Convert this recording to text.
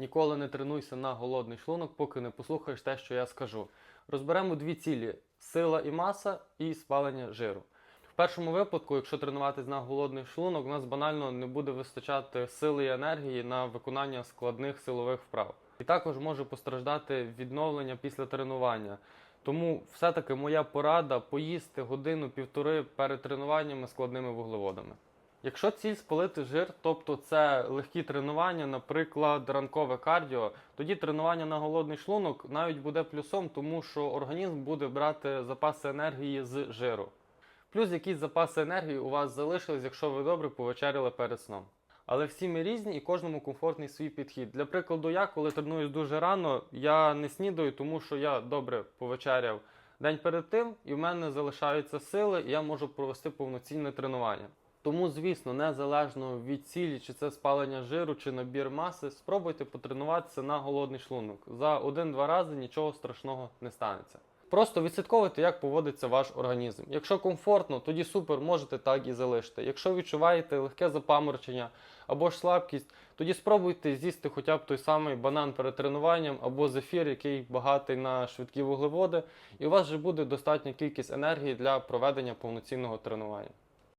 Ніколи не тренуйся на голодний шлунок, поки не послухаєш те, що я скажу. Розберемо дві цілі: сила і маса, і спалення жиру. В першому випадку, якщо тренуватись на голодний шлунок, у нас банально не буде вистачати сили і енергії на виконання складних силових вправ. І також може постраждати відновлення після тренування. Тому все-таки моя порада поїсти годину-півтори перед тренуваннями складними вуглеводами. Якщо ціль спалити жир, тобто це легкі тренування, наприклад, ранкове кардіо, тоді тренування на голодний шлунок навіть буде плюсом, тому що організм буде брати запаси енергії з жиру. Плюс якісь запаси енергії у вас залишились, якщо ви добре повечеряли перед сном. Але всі ми різні і кожному комфортний свій підхід. Для прикладу, я коли тренуюсь дуже рано, я не снідаю, тому що я добре повечеряв день перед тим, і в мене залишаються сили, і я можу провести повноцінне тренування. Тому, звісно, незалежно від цілі, чи це спалення жиру, чи набір маси, спробуйте потренуватися на голодний шлунок. За один-два рази нічого страшного не станеться. Просто відслідковуйте, як поводиться ваш організм. Якщо комфортно, тоді супер, можете так і залишити. Якщо відчуваєте легке запаморочення або ж слабкість, тоді спробуйте з'їсти хоча б той самий банан перед тренуванням або зефір, який багатий на швидкі вуглеводи, і у вас вже буде достатня кількість енергії для проведення повноцінного тренування.